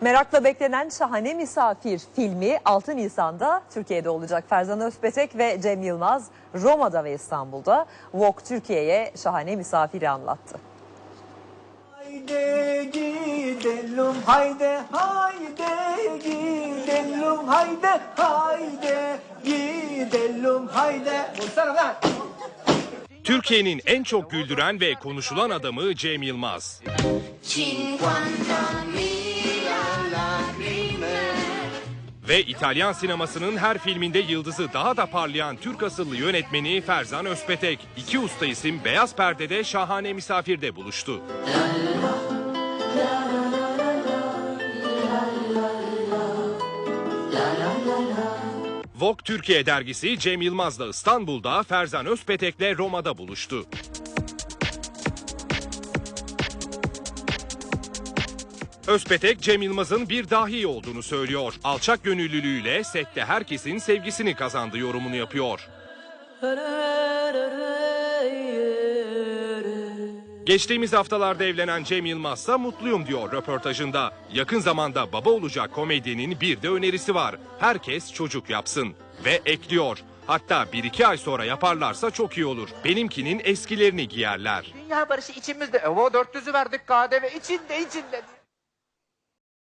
Merakla beklenen Şahane Misafir filmi 6 Nisan'da Türkiye'de olacak. Ferzan Özpetek ve Cem Yılmaz Roma'da ve İstanbul'da Vogue Türkiye'ye Şahane Misafir'i anlattı. Haydi gidelim haydi haydi gidelim haydi haydi gidelim haydi Vursana lan Türkiye'nin en çok güldüren ve konuşulan adamı Cem Yılmaz. Ve İtalyan sinemasının her filminde yıldızı daha da parlayan Türk asıllı yönetmeni Ferzan Özpetek. İki usta isim Beyaz Perde'de şahane misafirde buluştu. Vogue Türkiye dergisi Cem Yılmaz'la İstanbul'da, Ferzan Özpetek'le Roma'da buluştu. Özpetek Cem Yılmaz'ın bir dahi olduğunu söylüyor. Alçak gönüllülüğüyle sette herkesin sevgisini kazandı yorumunu yapıyor. Geçtiğimiz haftalarda evlenen Cem Yılmaz ise mutluyum diyor röportajında. Yakın zamanda baba olacak komedyenin bir de önerisi var. Herkes çocuk yapsın. Ve ekliyor. Hatta bir iki ay sonra yaparlarsa çok iyi olur. Benimkinin eskilerini giyerler. Dünya barışı içimizde. Evo 400'ü verdik KDV içinde içinde.